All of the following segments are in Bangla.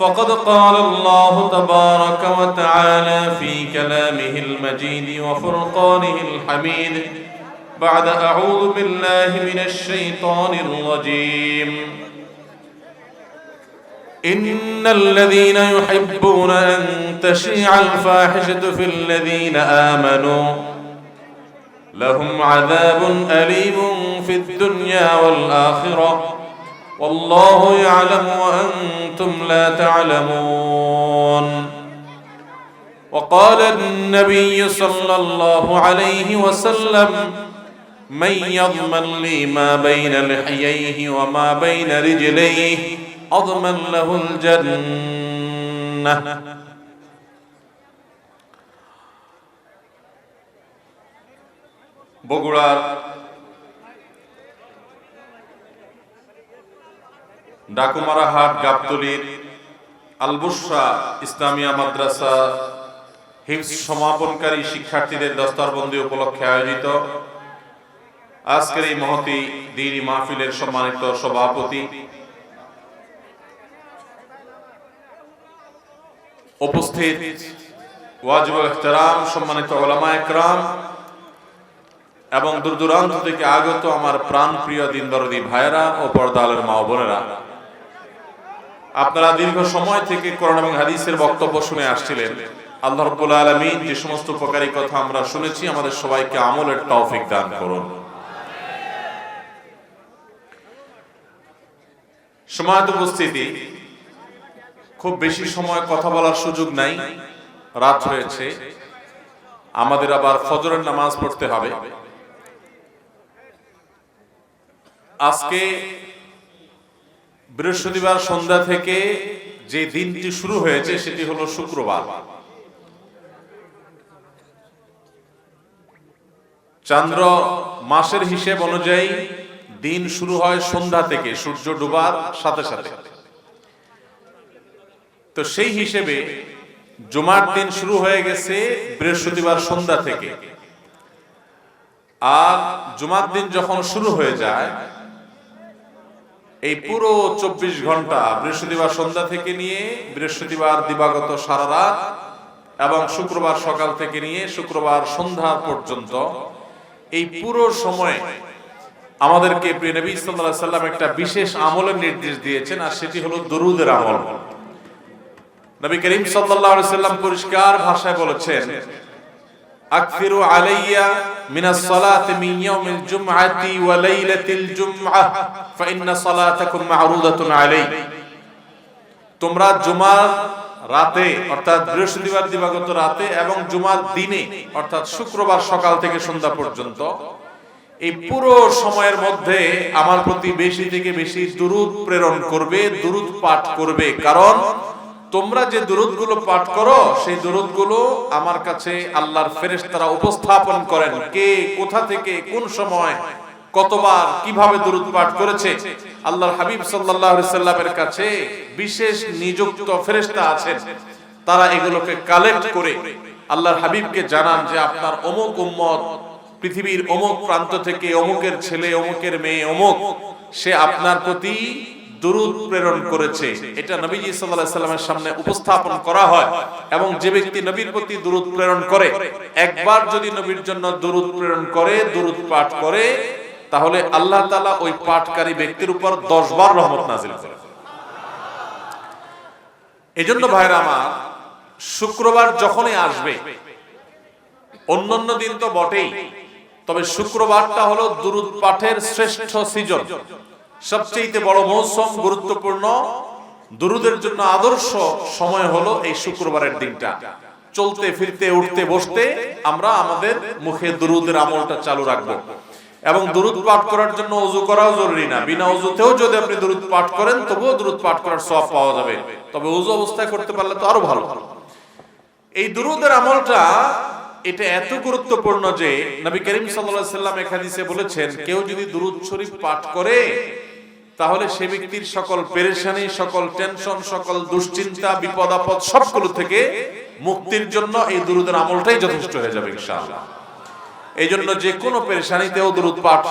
فقد قال الله تبارك وتعالى في كلامه المجيد وفرقانه الحميد. بعد أعوذ بالله من الشيطان الرجيم. إن الذين يحبون أن تشيع الفاحشة في الذين آمنوا لهم عذاب أليم في الدنيا والآخرة. والله يعلم وانتم لا تعلمون وقال النبي صلى الله عليه وسلم من يضمن لي ما بين لحييه وما بين رجليه اضمن له الجنه বগুড়ার ডাকুমারা হাট গাবতলির আলবুসা ইসলামিয়া মাদ্রাসা হিফস সমাপনকারী শিক্ষার্থীদের দস্তারবন্দি উপলক্ষে আয়োজিত। আজকের এই মহতি দিনী মাহফিলের সম্মানিত সভাপতি। উপস্থিত ওয়াজিবুল সম্মানিত ওলামা একরাম, এবং দূর দূরান্ত থেকে আগত আমার প্রাণ প্রিয় দিন ভাইয়েরা ও পর্দালের মা বোনেরা। আপনারা দীর্ঘ সময় থেকে করোনা এবং হাদিসের বক্তব্য শুনে আসছিলেন। আল্লাহ রব্বুল আলমিন যে সমস্ত উপকারী কথা আমরা শুনেছি, আমাদের সবাইকে আমলের তৌফিক দান করুন। সমাজ উপস্থিতি, খুব বেশি সময় কথা বলার সুযোগ নাই, রাত হয়েছে। আমাদের আবার ফজরের নামাজ পড়তে হবে। আজকে বৃহস্পতিবার সন্ধ্যা থেকে যে দিনটি শুরু হয়েছে, সেটি হলো শুক্রবার। চন্দ্র মাসের হিসেব অনুযায়ী দিন শুরু হয় সন্ধ্যা থেকে, সূর্য ডুবার সাথে সাথে। তো সেই হিসেবে জুমার দিন শুরু হয়ে গেছে বৃহস্পতিবার সন্ধ্যা থেকে। আর জুমার দিন যখন শুরু হয়ে যায় এই পুরো চব্বিশ ঘণ্টা বৃহস্পতিবার সন্ধ্যা থেকে নিয়ে বৃহস্পতিবার দিবাগত সারা রাত এবং শুক্রবার সকাল থেকে নিয়ে শুক্রবার সন্ধ্যা পর্যন্ত এই পুরো সময় আমাদেরকে নবী সাল্লাল্লাহু সাল্লাম একটা বিশেষ আমলের নির্দেশ দিয়েছেন, আর সেটি হলো দরুদের আমল। নবী করিম সাল্লাল্লাহু আলাইহি সাল্লাম পরিষ্কার ভাষায় বলেছেন রাতে, অর্থাৎ বৃহস্পতিবার দিবাগত রাতে এবং জুমার দিনে, অর্থাৎ শুক্রবার সকাল থেকে সন্ধ্যা পর্যন্ত, এই পুরো সময়ের মধ্যে আমার প্রতি বেশি থেকে বেশি দুরুদ প্রেরণ করবে, দুরুদ পাঠ করবে। কারণ তোমরা যে দুরুদগুলো পাঠ করো, সেই দুরুদগুলো আমার কাছে আল্লাহর ফেরেশতারা উপস্থাপন করেন। কে, কোথা থেকে, কোন সময়, কতবার, কীভাবে দুরুদ পাঠ করেছে? আল্লাহর হাবিব সাল্লামের কাছে বিশেষ নিযুক্ত ফেরেশতা আছেন। তারা এগুলোকে কালেক্ট করে আল্লাহর হাবিবকে জানান যে আপনার অমুক উম্মত, পৃথিবীর অমুক প্রান্ত থেকে অমুকের ছেলে, অমুকের মেয়ে, অমুক, সে আপনার প্রতি দুরুদ প্রেরণ করেছে। এটা নবীজি আলাইহি সাল্লামের সামনে উপস্থাপন করা হয় এবং যে ব্যক্তি নবীর প্রতি দুরুদ প্রেরণ করে, একবার যদি নবীর জন্য দুরুদ প্রেরণ করে, দুরুদ পাঠ করে, তাহলে আল্লাহ তাআলা ওই পাঠকারী ব্যক্তির উপর 10 বার রহমত করে। এজন্য ভাইরা আমার, শুক্রবার যখনই আসবে, অন্যান্য দিন তো বটেই, তবে শুক্রবারটা হলো দুরুদ পাঠের শ্রেষ্ঠ সিজন। সবচেয়ে বড় মৌসুম, গুরুত্বপূর্ণ, দুরুদের জন্য আদর্শ সময় হলো এই শুক্রবারের দিনটা। চলতে, ফিরতে, উঠতে, বসতে আমরা আমাদের মুখে দুরুদের আমলটা চালু রাখব। এবং দুরুদ পাঠ করার জন্য অজু করাও জরুরি না। বিনা অজুতেও যদি আপনি দুরুদ পাঠ করেন, তবুও দুরুদ পাঠ করার সব পাওয়া যাবে। তবে অজু অবস্থায় করতে পারলে তো আরও ভালো। এই দুরুদের আমলটা এটা এত গুরুত্বপূর্ণ যে নবী করিম সাল্লাল্লাহু সাল্লাম এক হাদিসে বলেছেন, কেউ যদি দুরুদ শরীফ পাঠ করে তাহলে সে ব্যক্তির সকল পেরেশানি, সকল টেনশন, সকল দুশ্চিন্তা, বিপদ আপদ সবগুলো থেকে মুক্তির জন্য এই দুরুদের আমলটাই যথেষ্ট হয়ে যাবে এই জন্য যে কোনো পেরেশানিতেও দুরুদ পাঠ,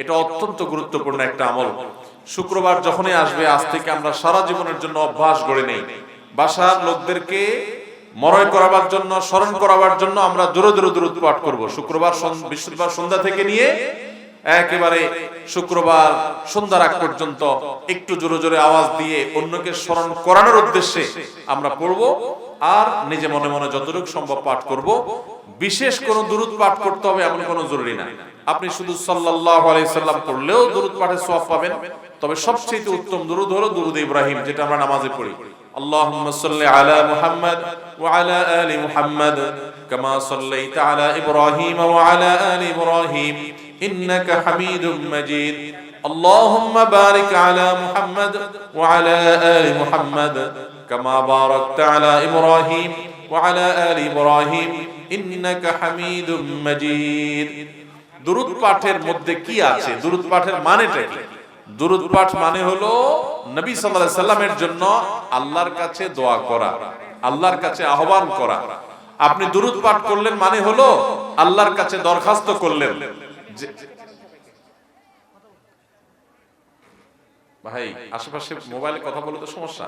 এটা অত্যন্ত গুরুত্বপূর্ণ একটা আমল। শুক্রবার যখনই আসবে, আজ থেকে আমরা সারা জীবনের জন্য অভ্যাস গড়ে নেই। বাসার লোকদেরকে মরয় করাবার জন্য, স্মরণ করাবার জন্য আমরা জোরে জোরে দূরত পাঠ করব। শুক্রবার বৃহস্পতিবার সন্ধ্যা থেকে নিয়ে একেবারে শুক্রবার সন্ধ্যা রাগ পর্যন্ত একটু জোরে জোরে আওয়াজ দিয়ে অন্যকে স্মরণ করানোর উদ্দেশ্যে আমরা পড়ব আর নিজে মনে মনে যতটুকু সম্ভব পাঠ করব বিশেষ কোন দুরুদ পাঠ করতে হবে এমন কোনো জরুরি না আপনি শুধু সাল্লাল্লাহু আলাইহি সাল্লাম পড়লেও দুরুদ পাঠের সওয়াব পাবেন তবে সবচেয়ে উত্তম দুরুদ হলো দুরুদ ইব্রাহিম যেটা আমরা নামাজে পড়ি اللهم صل على محمد وعلى آل محمد كما صليت على إبراهيم وعلى آل إبراهيم إنك حميد مجيد اللهم بارك على محمد وعلى آل محمد كما باركت على إبراهيم وعلى آل إبراهيم إنك حميد مجيد দুরুদ পাঠের মধ্যে কি আছে দুরুদ পাঠের মানেটা কি দুরুদ পাঠ মানে হলো নবী সাল্লাল্লাহু আলাইহি সাল্লামের জন্য আল্লাহর কাছে দোয়া করা আল্লাহর কাছে আহ্বান করা আপনি দুরুদ পাঠ করলেন মানে হলো আল্লাহর কাছে দরখাস্ত করলেন যে- ভাই, আশেপাশে মোবাইলে কথা বলে তো সমস্যা।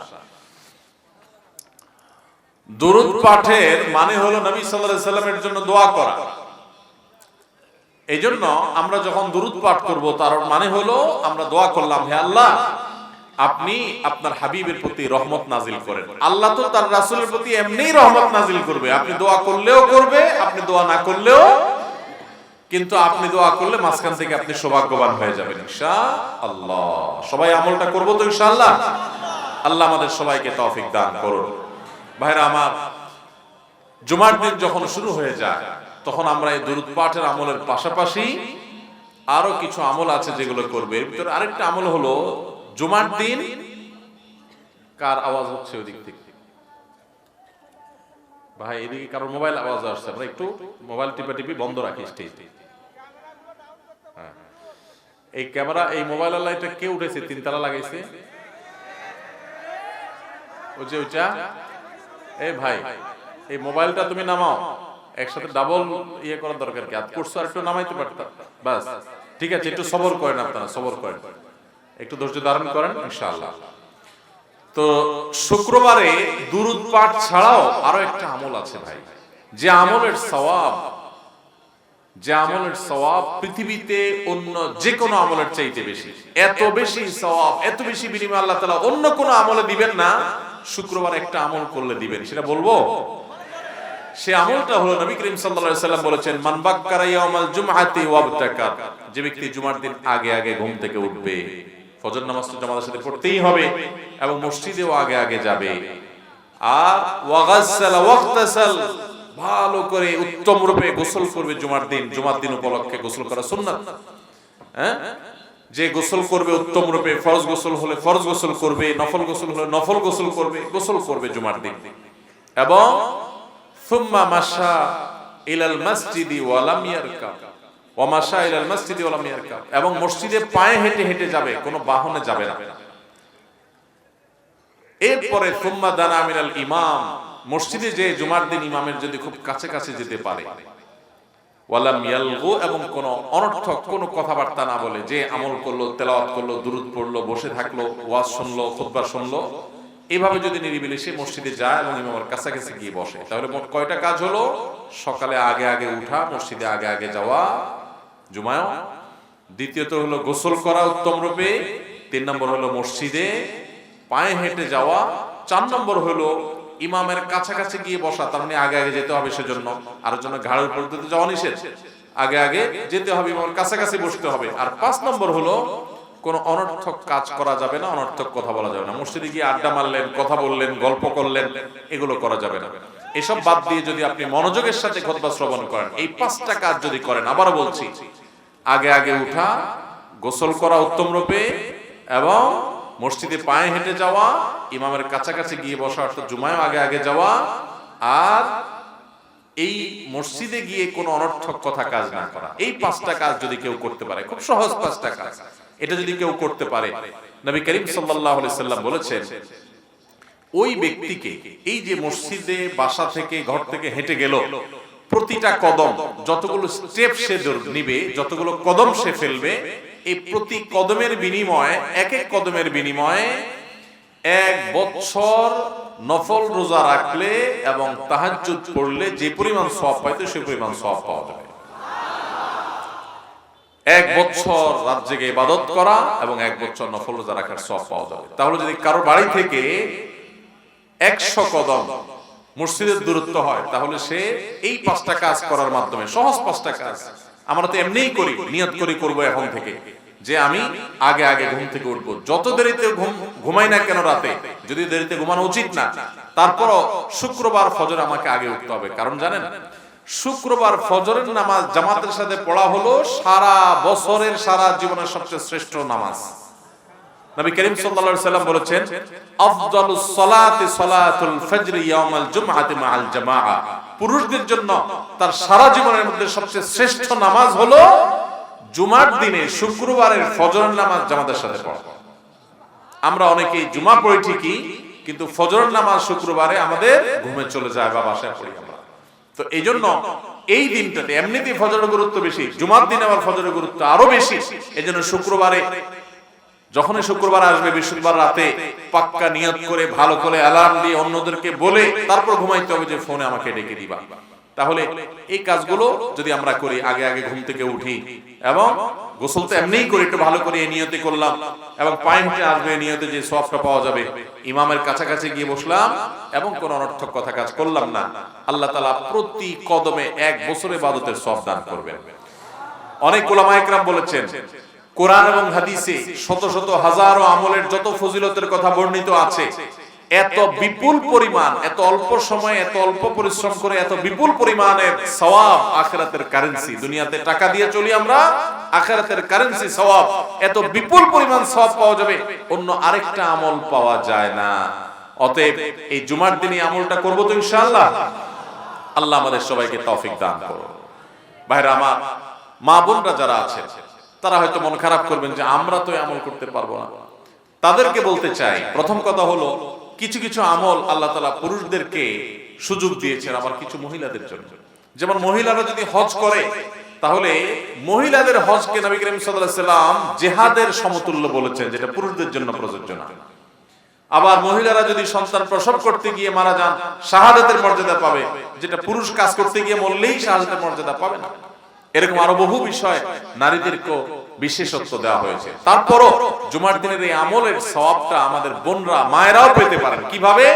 দুরুদ পাঠের মানে হলো নবী সাল্লাল্লাহু সাল্লামের জন্য দোয়া করা। এই আমরা যখন দুরুদ পাঠ করব, তার মানে হলো আমরা দোয়া করলাম, হে আল্লাহ, আপনি আপনার হাবিবের প্রতি রহমত নাজিল করেন। আল্লাহ তো তার রাসূলের প্রতি এমনিই রহমত নাজিল করবে। আপনি দোয়া করলেও করবে, আপনি দোয়া না করলেও কিন্তু আপনি দোয়া করলে মাঝখান থেকে আপনি সৌভাগ্যবান হয়ে যাবেন, ইনশাআল্লাহ। সবাই আমলটা করব তো, ইনশাআল্লাহ? আল্লাহ আমাদের সবাইকে তৌফিক দান করুন। ভাইরা, আমার জুমার দিন যখন শুরু হয়ে যায়, তখন আমরা এই দুরুদ পাঠের আমলের পাশাপাশি আরও কিছু আমল আছে যেগুলো করবে। এর ভিতরে আরেকটা আমল হলো, জুমার দিন কার আওয়াজ হচ্ছে ওদিক থেকে? ভাই, এদিকে কারোর মোবাইল আওয়াজ আসছে, আমরা একটু মোবাইল টিপা টিপি বন্ধ রাখি স্টেজ। এই ক্যামেরা, এই মোবাইল লাইটটা কে উঠেছে? তিনতলা লাগাইছে। যে ওইটা। এই ভাই, এই মোবাইলটা তুমি নামাও। একসাথে ডাবল ইয়ে করার দরকার কি? আর করছ আর একটু নামাইতে পারতাম বাস। ঠিক আছে, একটু সবর করেন আপনারা, সবর করেন। একটু ধৈর্য ধারণ করেন, ইনশাআল্লাহ। তো শুক্রবারে দুরুদ পাঠ ছাড়াও আরও একটা আমল আছে ভাই। যে আমলের সওয়াব, যে আমলের সওয়াব পৃথিবীতে অন্য যে কোনো আমলের চাইতে বেশি। এত বেশি সওয়াব, এত বেশি বিনিময় আল্লাহ তাআলা অন্য কোনো আমলে দিবেন না, শুক্রবার একটা আমল করলে দিবেন। সেটা বলব? সে আমলটা হলো নবী করিম সাল্লাল্লাহু আলাইহি সাল্লাম বলেছেন, মান বাক্কারা ইয়াউমাল জুমআতি ওয়াবতাকার যে ব্যক্তি জুমার দিন আগে আগে ঘুম থেকে উঠবে ফজর নামাজ তো জামাতের সাথে পড়তেই হবে এবং মসজিদেও আগে আগে যাবে। আর ওয়াগাসসালা ওয়াক্তাসাল ভালো করে উত্তম রূপে গোসল করবে জুমার দিন জুমার দিন উপলক্ষে গোসল করা সুন্নাত। হ্যাঁ? যে গোসল করবে উত্তম রূপে, ফরজ গোসল হলে ফরজ গোসল করবে, নফল গোসল হলে নফল গোসল করবে গোসল করবে জুমার দিন। এবং সুম্মা মাশা ইলাল মসজিদি ওয়ালাম ইয়ারকাব। এবং মসজিদে পায়ে হেঁটে হেঁটে যাবে, কোনো বাহনে যাবে না। এরপরে সুম্মা দানা মিনাল ইমাম, মসজিদে যে জুমার দিন ইমামের যদি খুব কাছে কাছে যেতে পারে। এবং অনর্থক কথাবার্তা না বলে, যে আমল করল, তেলাওয়াত করল, দুরুদ পড়ল, বসে থাকল, ওয়াজ শুনলো, খুতবা শুনলো, এভাবে যদি নিরিবিলি সে মসজিদে যায় এবং ইমামের কাছাকাছি গিয়ে বসে। তাহলে মোট কয়টা কাজ হলো? সকালে আগে আগে উঠা, মসজিদে আগে আগে যাওয়া জুমায় দ্বিতীয়ত হলো গোসল করা উত্তম রূপে। তিন নম্বর হলো মসজিদে পায়ে হেঁটে যাওয়া। চার নম্বর হলো ইমামের কাছাকাছি গিয়ে বসা, তার মানে আগে আগে যেতে হবে সেজন্য। আর জন্য ঘাড়ের উপর দিতে যাওয়া নিষেধ। আগে আগে যেতে হবে, ইমামের কাছাকাছি বসতে হবে। আর পাঁচ নম্বর হলো কোনো অনর্থক কাজ করা যাবে না, অনর্থক কথা বলা যাবে না। মসজিদে গিয়ে আড্ডা মারলেন, কথা বললেন, গল্প করলেন, এগুলো করা যাবে না। এসব বাদ দিয়ে যদি আপনি মনোযোগের সাথে খতবা শ্রবণ করেন, এই পাঁচটা কাজ যদি করেন, আবারও বলছি আগে আগে উঠা, গোসল করা উত্তম রূপে এবং মসজিদে পায়ে হেঁটে যাওয়া, ইমামের কাছাকাছি গিয়ে বসা অর্থাৎ জুমায় আগে আগে যাওয়া, আর এই মসজিদে গিয়ে কোনো অনর্থক কথা কাজ না করা। এই পাঁচটা কাজ যদি কেউ করতে পারে, খুব সহজ পাঁচটা কাজ। এটা যদি কেউ করতে পারে, নবী করিম সাল্লাল্লাহু সাল্লাম বলেছেন, ওই ব্যক্তিকে এই যে মসজিদে, বাসা থেকে, ঘর থেকে হেঁটে গেল প্রতিটা কদম, যতগুলো স্টেপ সে নিবে, যতগুলো কদম সে ফেলবে, এই প্রতি কদমের বিনিময়ে, এক এক কদমের বিনিময়ে এক বছর নফল রোজা রাখলে এবং তাহাজ্জুদ পড়লে যে পরিমাণ সওয়াব পাইতো সে পরিমাণ সওয়াব পাওয়া যাবে। এক বছর রাত জেগে ইবাদত করা এবং এক বছর নফল রোজা রাখার সব পাওয়া যাবে। তাহলে যদি কারও বাড়ি থেকে একশো কদম মসজিদের দূরত্ব হয়, তাহলে সে এই পাঁচটা কাজ করার মাধ্যমে, সহজ পাঁচটা কাজ। আমরা তো এমনিই করি, নিয়ত করি করব এখন থেকে। যে আমি আগে আগে ঘুম থেকে উঠবো। যত দেরিতে ঘুমাই না কেন রাতে? যদি দেরিতে ঘুমানো উচিত না, তারপরও শুক্রবার ফজর আমাকে আগে উঠতে হবে। কারণ জানেন, শুক্রবার ফজরের নামাজ জামাতের সাথে পড়া হলো সারা বছরের, সারা জীবনের সবচেয়ে শ্রেষ্ঠ নামাজ। নবী করিম সাল্লাল্লাহু আলাইহি সাল্লাম বলেছেন আফদালুস সালাতি সালাতুল ফজর ইয়াউমাল জুমআতি মাআল জামাআ। পুরুষদের জন্য তার সারা জীবনের মধ্যে সবচেয়ে শ্রেষ্ঠ নামাজ হলো জুমার দিনে শুক্রবারের ফজর নামাজ জামাতের সাথে পড়া। আমরা অনেকেই জুমা পড়ি ঠিকই, কিন্তু ফজর নামাজ শুক্রবারে আমাদের ঘুমে চলে যায় বা বাসায় পড়ি আমরা। তো এই জন্য এই দিনটাতে এমনিতেই ফজরের গুরুত্ব বেশি, জুমার দিনে আবার ফজরের গুরুত্ব আরও বেশি। এই জন্য শুক্রবারে যখনই শুক্রবার আসবে, বৃহস্পতিবার রাতে পাক্কা নিয়ত করে, ভালো করে অ্যালার্ম দিয়ে অন্যদেরকে বলে তারপর ঘুমাইতে হবে যে ফোনে আমাকে ডেকে দিবা। তাহলে এই কাজগুলো যদি আমরা করি, আগে আগে ঘুম থেকে উঠি এবং গোসল তো এমনিই করি, একটু ভালো করে এই নিয়তে করলাম এবং পায়েন্টে আসবে, এই নিয়তে যে সবটা পাওয়া যাবে। ইমামের কাছাকাছি গিয়ে বসলাম এবং কোন অনর্থক কথা কাজ করলাম না। আল্লাহ তালা প্রতি কদমে এক বছরে বাদতের সব দান করবেন। অনেক ওলামা একরাম বলেছেন কোরআন এবং হাদিসে শত শত হাজারো আমলের যত ফজিলতের কথা বর্ণিত আছে, এত বিপুল পরিমাণ, এত অল্প সময়ে, এত অল্প পরিশ্রম করে, এত বিপুল পরিমাণের সওয়াব আখিরাতের কারেন্সি দুনিয়াতে টাকা দিয়ে চলি আমরা, আখিরাতের কারেন্সি সওয়াব। এত বিপুল পরিমাণ সওয়াব পাওয়া যাবে, অন্য আরেকটা আমল পাওয়া যায় না। অতএব এই জুমার দিনে আমলটা করব তো ইনশাআল্লাহ। আল্লাহ আমাদের সবাইকে তৌফিক দান করুন। ভাইরা, আমার মা বোনরা যারা আছে তারা হয়তো মন খারাপ করবেন যে আমরা তো আমল করতে পারব না। তাদেরকে বলতে চাই, প্রথম কথা হলো, কিছু কিছু আমল আল্লাহ তালা পুরুষদেরকে সুযোগ দিয়েছেন, আবার কিছু মহিলাদের জন্য। যেমন মহিলারা যদি হজ করে, তাহলে মহিলাদের হজকে নবী করিম সাল্লাম জেহাদের সমতুল্য বলেছেন, যেটা পুরুষদের জন্য প্রযোজ্য না। আবার মহিলারা যদি সন্তান প্রসব করতে গিয়ে মারা যান, শাহাদাতের মর্যাদা পাবে, যেটা পুরুষ কাজ করতে গিয়ে মরলেই শাহাদাতের মর্যাদা পাবে না। এরকম আরও বহু বিষয় নারীদেরকে বিশেষত্ব দেওয়া হয়েছে। তারপরও জুমার দিনের এই আমলের সওয়াবটা আমাদের বোনরা, মায়েরাও পেতে পারেন। কীভাবে?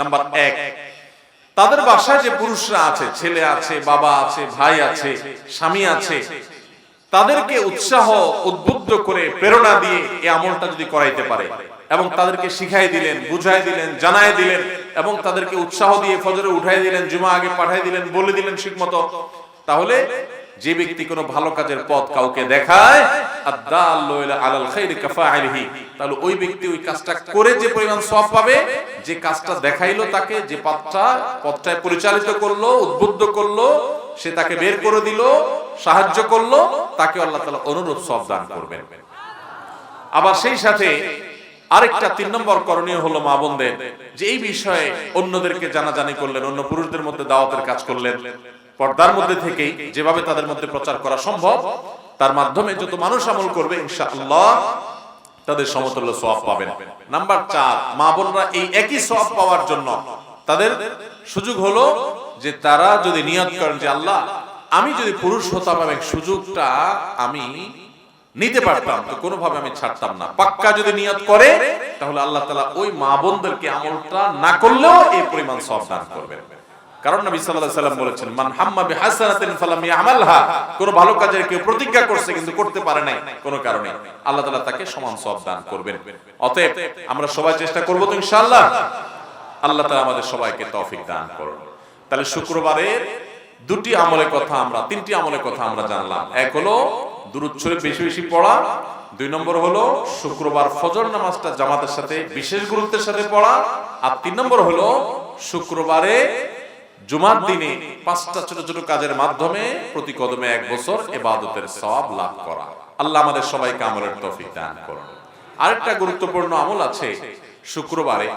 নাম্বার এক, তাদের বাসায় যে পুরুষরা আছে, ছেলে আছে, বাবা আছে, ভাই আছে, স্বামী আছে, তাদেরকে উৎসাহ, উদ্বুদ্ধ করে প্রেরণা দিয়ে এই আমলটা যদি করাইতে পারে এবং তাদেরকে শিখাই দিলেন, বুঝাই দিলেন, জানাই দিলেন এবং তাদেরকে উৎসাহ দিয়ে ফজরে উঠাই দিলেন, জুমা আগে পাঠাই দিলেন, বলে দিলেন ঠিক মতো তাহলে যে ব্যক্তি কোনো ভালো কাজের পথ কাউকে দেখায় তাহলে ওই ব্যক্তি ওই কাজটা করে যে পরিমাণ সওয়াব পাবে, যে কাজটা দেখাইলো তাকে, যে পথটা, পথটায় পরিচালিত করল, উদ্বুদ্ধ করল, সে তাকে বের করে দিল, সাহায্য করল, তাকে আল্লাহ তাআলা অনুরূপ সব দান করবেন। আবার সেই সাথে আরেকটা তিন নম্বর করণীয় হলো মা বোনদের, যে এই বিষয়ে অন্যদেরকে জানাজানি করলেন, অন্য পুরুষদের মধ্যে দাওয়াতের কাজ করলেন। পর্দার মধ্যে থেকেই যেভাবে তাদের মধ্যে প্রচার করা সম্ভব, তার মাধ্যমে যত মানুষ আমল করবে, ইনশাআল্লাহ তাদের সমতুল্য সওয়াব পাবেন। নাম্বার চার, মা বোনরা এই একই সওয়াব পাওয়ার জন্য তাদের সুযোগ হলো যে তারা যদি নিয়ত করেন যে, আল্লাহ, আমি যদি পুরুষ হতাম এবং সুযোগটা আমি নিতে পারতাম, তো কোনোভাবে আমি ছাড়তাম না। পাক্কা যদি নিয়ত করে, তাহলে আল্লাহ তালা ওই মা বোনদেরকে আমলটা না করলেও এই পরিমাণ সব দান করবেন। কারণ নবী সাল্লাল্লাহু সাল্লাম বলেছেন, মান হাম্মা বিহাসানাতিন ফালাম ইয়ামালহা। কোন ভালো কাজের কেউ প্রতিজ্ঞা করছে কিন্তু করতে পারে নাই কোনো কারণে। আল্লাহ তাআলা তাকে সমান সব দান করবেন। অতএব আমরা সবাই চেষ্টা করব তো ইনশাআল্লাহ। আল্লাহ তাআলা আমাদের সবাইকে তৌফিক দান করুন। তাহলে শুক্রবারের দুটি আমলের কথা আমরা, তিনটি আমলের কথা আমরা জানলাম। এক হলো দুরুদ শরীফ বেশি বেশি পড়া, দুই নম্বর হলো শুক্রবার ফজর নামাজটা জামাতের সাথে বিশেষ গুরুত্বের সাথে পড়া, আর তিন নম্বর হলো শুক্রবারে জুমার দিনে পাঁচটা ছোট ছোট কাজের মাধ্যমে প্রতি কদমে এক বছর এবাদতের সওয়াব লাভ করা। আল্লাহ আমাদের সবাইকে আমলের তৌফিক দান করুন। আরেকটা গুরুত্বপূর্ণ আমল আছে শুক্রবারে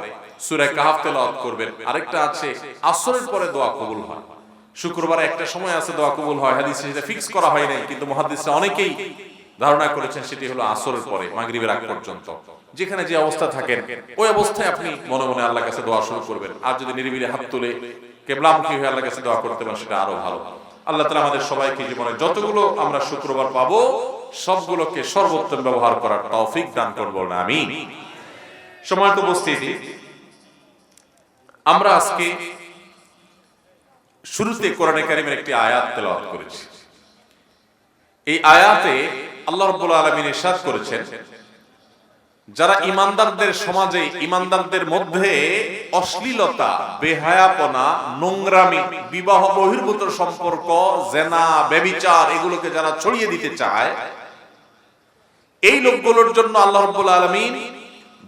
সূরা কাহাফ তেলাওয়াত করবেন। আরেকটা আছে আসরের পরে দোয়া কবুল হয়। শুক্রবারে একটা সময় আছে দোয়া কবুল হয় হাদিসে সেটা ফিক্স করা হয় নাই কিন্তু মুহাদ্দিসরা অনেকেই ধারণা করেছেন সেটি হলো আসরের পরে মাগরিবের আগ পর্যন্ত। যেখানে যে অবস্থা থাকেন ওই অবস্থায় আপনি মনে মনে আল্লাহর কাছে দোয়া শুরু করবেন। আর যদি নিরিবিলি হাত তুলে কেবলামুখী হয়ে আল্লাহর কাছে দোয়া করতে পারেন, সেটা আরও ভালো। আল্লাহ তালা আমাদের সবাইকে জীবনে যতগুলো আমরা শুক্রবার পাবো, সবগুলোকে সর্বোত্তম ব্যবহার করার তৌফিক দান করব না আমি সময় তো উপস্থিতি, আমরা আজকে শুরুতে কোরআনে কারিমের একটি আয়াত তেলাওয়াত করেছি। এই আয়াতে আল্লাহ রাব্বুল আলামিন ইরশাদ করেছেন যারা ইমানদারদের সমাজে, ইমানদারদের মধ্যে অশ্লীলতা, বেহায়াপনা, নোংরামি, বিবাহ বহির্ভূত সম্পর্ক, জেনা, ব্যবিচার এগুলোকে যারা ছড়িয়ে দিতে চায়, এই লোকগুলোর জন্য আল্লাহ রাব্বুল আলামিন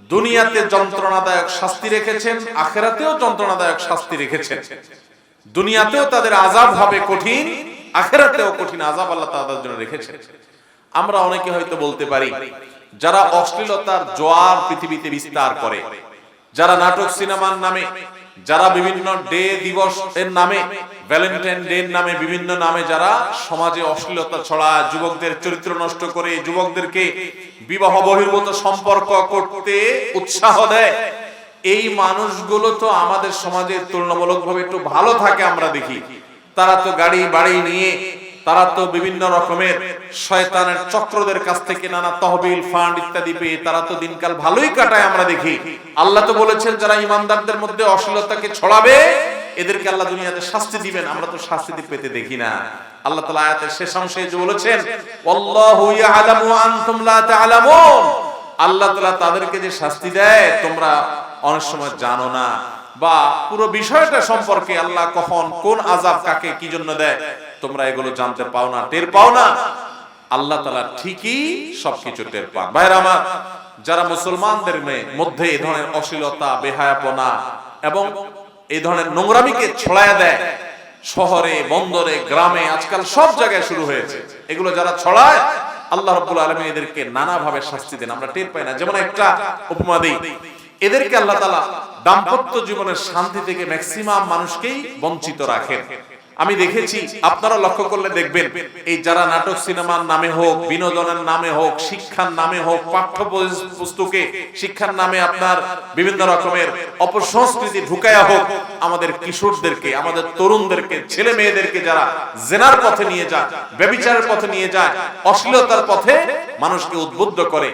দুনিয়াতে যন্ত্রণাদায়ক শাস্তি রেখেছেন, আখেরাতেও যন্ত্রণাদায়ক শাস্তি রেখেছেন। দুনিয়াতেও তাদের আজাব হবে কঠিন, আখেরাতেও কঠিন আজাব আল্লাহ তাদের জন্য রেখেছেন। আমরা অনেকে হয়তো বলতে পারি যারা অশ্লীলতার জোয়ার পৃথিবীতে বিস্তার করে, যারা নাটক সিনেমার নামে, যারা বিভিন্ন ডে দিবস এর নামে, ভ্যালেন্টাইন ডে নামে বিভিন্ন নামে যারা সমাজে অশ্লীলতা ছড়ায়, যুবকদের চরিত্র নষ্ট করে, যুবকদেরকে বিবাহ বহির্ভূত সম্পর্ক করতে উৎসাহ দেয়, এই মানুষগুলো তো আমাদের সমাজে তুলনামূলকভাবে একটু ভালো থাকে আমরা দেখি। তারা তো গাড়ি বাড়ি নিয়ে তারা তো বিভিন্ন রকমের শয়তানের চক্রদের কাছ থেকে নানা তহবিল, ফান্ড ইত্যাদি পেয়ে তারা তো দিনকাল ভালোই কাটায় আমরা দেখি। আল্লাহ তো বলেছেন, যারা ইমানদারদের মধ্যে অশ্লীলতাকে ছড়াবে, এদেরকে আল্লাহ দুনিয়াতে শাস্তি দিবেন। আমরা তো শাস্তি পেতে দেখি না। আল্লাহ তাআলা আয়াতের শেষ অংশে যে বলেছেন আল্লাহু ইয়ালামু আনতুম লা তা'লামুন আল্লাহ তাআলা তাদেরকে যে শাস্তি দেয়, তোমরা অনেক সময় জানো না। বা পুরো বিষয়টা সম্পর্কে আল্লাহ কখন কোন আজাব কাকে কি জন্য দেয়? তোমরা এগুলো জানতে পাও না, টের পাও না। আল্লাহ তালা ঠিকই সবকিছু টের পান। ভাইরা আমার, যারা মুসলমানদের মে- মধ্যে এই ধরনের অশ্লীলতা, বেহায়াপনা এবং এই ধরনের নোংরামিকে ছড়ায় দেয়, শহরে, বন্দরে, গ্রামে, আজকাল সব জায়গায় শুরু হয়েছে। এগুলো যারা ছড়ায়, আল্লাহ রাব্বুল আলামিন এদেরকে নানাভাবে শাস্তি দেন। আমরা টের পাই না। যেমন একটা উপমা দিই এদেরকে আল্লাহ তালা দাম্পত্য জীবনের শান্তি থেকে ম্যাক্সিমাম মানুষকেই বঞ্চিত রাখেন। আমি দেখেছি, আপনারা লক্ষ্য করলে দেখবেন, এই যারা নাটক সিনেমার নামে হোক, বিনোদনের নামে হোক, শিক্ষার নামে হোক পাঠ্য পুস্তকে শিক্ষার নামে আপনার বিভিন্ন রকমের অপসংস্কৃতি ঢুকায়া হোক, আমাদের কিশোরদেরকে, আমাদের তরুণদেরকে, ছেলে মেয়েদেরকে যারা জেনার পথে নিয়ে যায়, ব্যবিচারের পথে নিয়ে যায়, অশ্লীলতার পথে মানুষকে উদ্বুদ্ধ করে,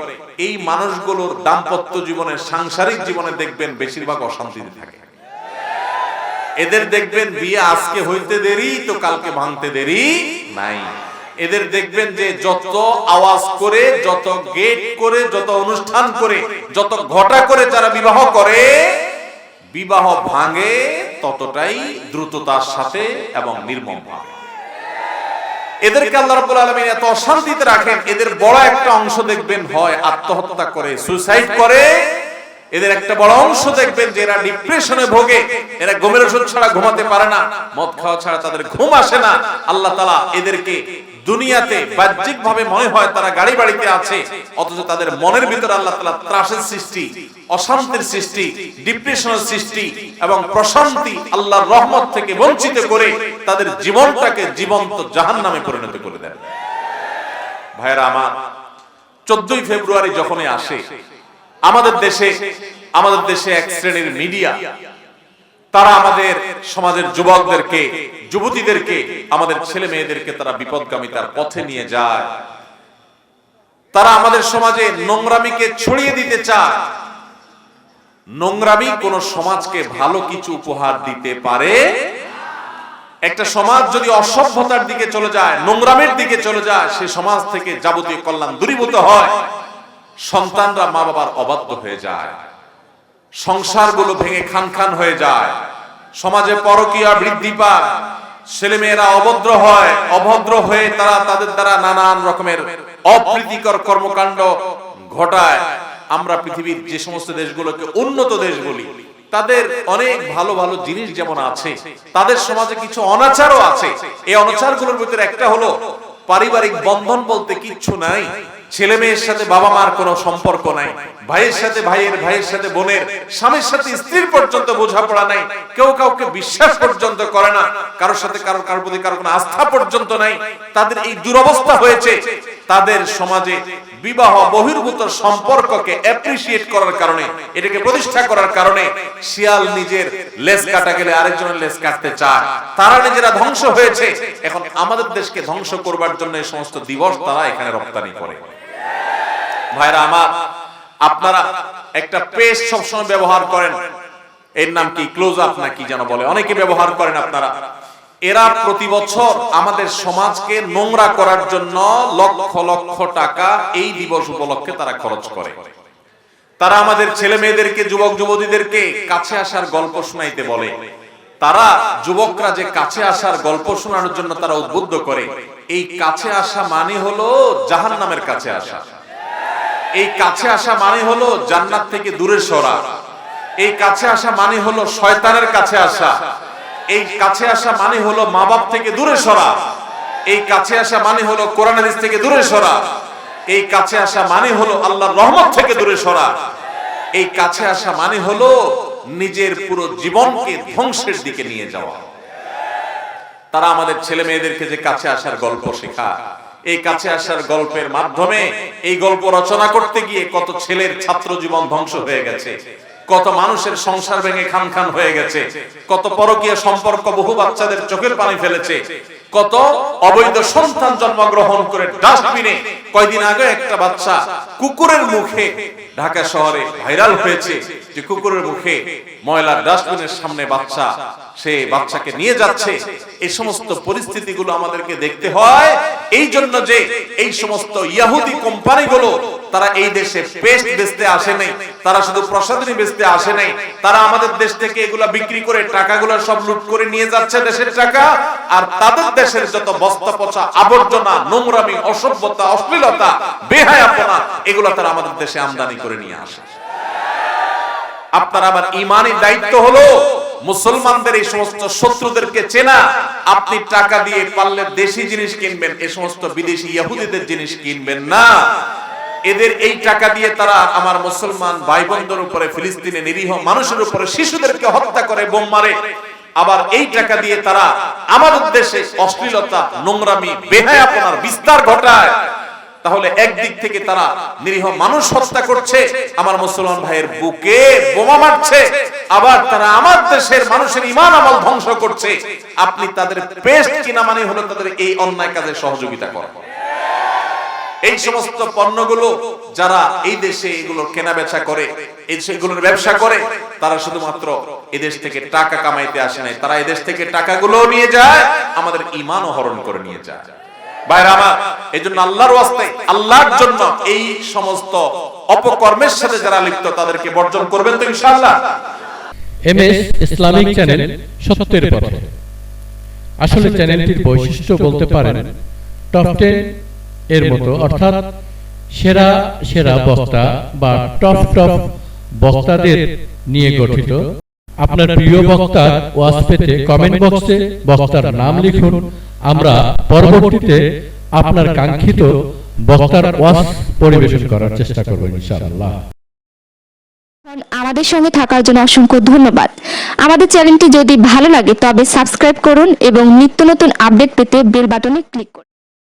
এই মানুষগুলোর দাম্পত্য জীবনে সাংসারিক জীবনে দেখবেন বেশিরভাগ অশান্তিতে থাকে। এদের দেখবেন বিয়ে আজকে হইতে দেরি, তো কালকে ভাঙতে দেরি নাই। এদের দেখবেন যে যত আওয়াজ করে, যত গেট করে, যত অনুষ্ঠান করে, যত ঘটা করে যারা বিবাহ করে, বিবাহ ভাঙে, ততটাই দ্রুততার সাথে এবং নির্মম ভাবে। এদেরকে আল্লাহ রাব্বুল আলামিন এত অশান্তিতে রাখেন, এদের বড় একটা অংশ দেখবেন হয় আত্মহত্যা করে সুইসাইড করে এদের একটা বড় অংশ দেখবেন যে এরা ডিপ্রেশনে ভোগে। এরা ঘুমের ওষুধ ছাড়া ঘুমাতে পারে না। মদ খাওয়া ছাড়া তাদের ঘুম আসে না। আল্লাহ তাআলা এদেরকে দুনিয়াতে বাহ্যিক ভাবে মনে হয় তারা গাড়ি বাড়িতে আছে। অথচ তাদের মনের ভিতরে আল্লাহ তাআলা ত্রাসের সৃষ্টি, অশান্তির সৃষ্টি ডিপ্রেশনের সৃষ্টি এবং প্রশান্তি আল্লাহর রহমত থেকে বঞ্চিত করে তাদের জীবনটাকে জীবন্ত জাহান্নামে পরিণত করে দেন ভাইরা আমার চোদ্দই ফেব্রুয়ারি যখনই আসে আমাদের দেশে আমাদের দেশে এক শ্রেণির মিডিয়া, তারা আমাদের সমাজের যুবকদেরকে, যুবতীদেরকে, আমাদের ছেলে মেয়েদেরকে তারা বিপদগামিতার পথে নিয়ে যায়। তারা আমাদের সমাজে নোংরামিকে ছড়িয়ে দিতে চায়। নোংরামি কোন সমাজকে ভালো কিছু উপহার দিতে পারে? একটা সমাজ যদি অসভ্যতার দিকে চলে যায়, নোংরামের দিকে চলে যায়, সে সমাজ থেকে যাবতীয় কল্যাণ দূরীভূত হয়। সন্তানরা মা বাবার অবাধ্য হয়ে যায়। সংসারগুলো ভেঙে খান খান হয়ে যায়। সমাজে পরকীয়া বৃদ্ধি পায়। ছেলেমেয়েরা অভদ্র হয়, অভদ্র হয়ে তারা তাদের দ্বারা নানান রকমের অপ্রীতিকর কর্মকাণ্ড ঘটায়। আমরা পৃথিবীর যে সমস্ত দেশগুলোকে উন্নত দেশ বলি, তাদের অনেক ভালো ভালো জিনিস যেমন আছে, তাদের সমাজে কিছু অনাচারও আছে। এই অনাচারগুলোর ভিতরে একটা হলো, পারিবারিক বন্ধন বলতে কিচ্ছু নাই। ছেলে মেয়ের সাথে বাবা মার কোনো সম্পর্ক নাই, ভাইয়ের সাথে ভাইয়ের ভাইয়ের সাথে বোনের, স্বামীর সাথে স্ত্রীর পর্যন্ত বোঝাপড়া নাই, কেউ কাউকে বিশ্বাস পর্যন্ত করে না, কারোর সাথে কারোর কারোর প্রতি কারোর কোনো আস্থা পর্যন্ত নাই। তাদের এই দুরবস্থা হয়েছে, তাদের সমাজে বিবাহ বহির্ভূত সম্পর্ককে অ্যাপ্রিসিয়েট করার কারণে, এটাকে প্রতিষ্ঠা করার কারণে শিয়াল নিজের লেজ কাটা গেলে আরেকজনের লেজ কাটতে চায়। তারা নিজেরা ধ্বংস হয়েছে, এখন আমাদের দেশকে ধ্বংস করবার জন্য এই সমস্ত দিবস তারা এখানে রপ্তানি করে। ভাইরা আমার, আপনারা একটা পেস্ট সবসময় ব্যবহার করেন। এর নাম কি? ক্লোজ আপ নাকি যেন বলে। অনেকে ব্যবহার করেন আপনারা। এরা প্রতি বছর আমাদের সমাজকে নোংরা করার জন্য লক্ষ লক্ষ টাকা এই দিবস উপলক্ষে তারা খরচ করে। তারা আমাদের ছেলে মেয়েদেরকে, যুবক যুবতীদেরকে কাছে আসার গল্প শোনাইতে বলে। তারা যুবকরা যে কাছে আসার গল্প শোনানোর জন্য তারা উদ্বুদ্ধ করে। এই কাছে আসা মানে হলো জাহান নামের কাছে আসা। এই কাছে আসা মানে হলো জান্নাত থেকে দূরে সরা। এই কাছে আসা মানে হলো শয়তানের কাছে আসা। এই কাছে আসা মানে হলো মা বাপ থেকে দূরে সরা। এই কাছে আসা মানে হলো কোরআন হাদিস থেকে দূরে সরা। এই কাছে আসা মানে হলো আল্লাহর রহমত থেকে দূরে সরা। এই কাছে আসা মানে হলো নিজের পুরো জীবনকে ধ্বংসের দিকে নিয়ে যাওয়া। তারা আমাদের ছেলে মেয়েদেরকে যে কাছে আসার গল্প শেখায়। এই কাছে আসার গল্পের মাধ্যমে এই গল্প রচনা করতে গিয়ে কত ছেলের ছাত্র জীবন ধ্বংস হয়ে গেছে। কত মানুষের সংসার ভেঙে খান খান হয়ে গেছে। কত পরকীয় সম্পর্ক বহু বাচ্চাদের চোখের পানি ফেলেছে। কত অবৈধ সন্তান জন্মগ্রহণ করে ডাস্টবিনে। কয়দিন আগে একটা বাচ্চা কুকুরের মুখে ঢাকা শহরে ভাইরাল হয়েছে যে কুকুরের মুখে ময়লার ডাস্টবিনের সামনে বাচ্চা, সে বাচ্চাকে নিয়ে যাচ্ছে। এই সমস্ত পরিস্থিতিগুলো আমাদেরকে দেখতে হয়। এই জন্য যে এই সমস্ত ইয়াহুদি কোম্পানিগুলো, তারা এই দেশে পেস্ট বেচতে আসে নাই। তারা শুধু প্রসাধনী বেচতে আসে নাই। তারা আমাদের দেশ থেকে এগুলা বিক্রি করে টাকাগুলো সব লুট করে নিয়ে যাচ্ছে দেশের টাকা। আর তাদের দেশের যত বস্তা পচা আবর্জনা, নোংরামি, অসভ্যতা, অশ্লীলতা, বেহায়াপনা, এগুলো তারা আমাদের দেশে আমদানি করে নিয়ে আসে। আপনার আবার ইমানি দায়িত্ব হলো, মুসলমানদের এই সমস্ত শত্রুদেরকে চেনা, আপনি টাকা দিয়ে পারলে দেশি জিনিস কিনবেন এই সমস্ত বিদেশি ইহুদিদের জিনিস কিনবেন না। এদের এই টাকা দিয়ে তারা আমার মুসলমান ভাই বোনদের উপরে, ফিলিস্তিনে নিরীহ মানুষের উপরে, শিশুদেরকে হত্যা করে, বোম মারে। আবার এই টাকা দিয়ে তারা আমাদের দেশে অশ্লীলতা, নোংরামি বেহায়াপনার বিস্তার ঘটায়। তাহলে একদিক থেকে তারা নিরীহ মানুষ হত্যা করছে, আমার মুসলমান ভাইয়ের বুকে বোমা মারছে, আবার তারা আমার দেশের মানুষের ইমান আমল ধ্বংস করছে। আপনি তাদের পেস্ট কিনা মানে হলো তাদের এই অন্যায় কাজে সহযোগিতা করা। এই সমস্ত পণ্যগুলো যারা এই দেশে এগুলো কেনা বেচা করে, এই সেগুলোর ব্যবসা করে, তারা শুধুমাত্র এদেশ থেকে টাকা কামাইতে আসে নাই। তারা এদেশ থেকে টাকাগুলো নিয়ে যায়, আমাদের ইমানও হরণ করে নিয়ে যায়। বৈশিষ্ট্য বলতে পারেন, টপ টেন এর মতো অর্থাৎ সেরা সেরা বক্তা বা টপ টপ বক্তাদের নিয়ে গঠিত। আপনার প্রিয় বক্তার ওয়াজ পেতে কমেন্ট বক্সে বক্তার নাম লিখুন। আমরা পরবর্তীতে আপনার কাঙ্ক্ষিত বক্তার ওয়াজ পরিবেশন করার চেষ্টা করব ইনশাআল্লাহ। আমাদের সঙ্গে থাকার জন্য অসংখ্য ধন্যবাদ। আমাদের চ্যানেলটি যদি ভালো লাগে তবে সাবস্ক্রাইব করুন এবং নিত্য নতুন আপডেট পেতে বেল বাটনে ক্লিক করুন।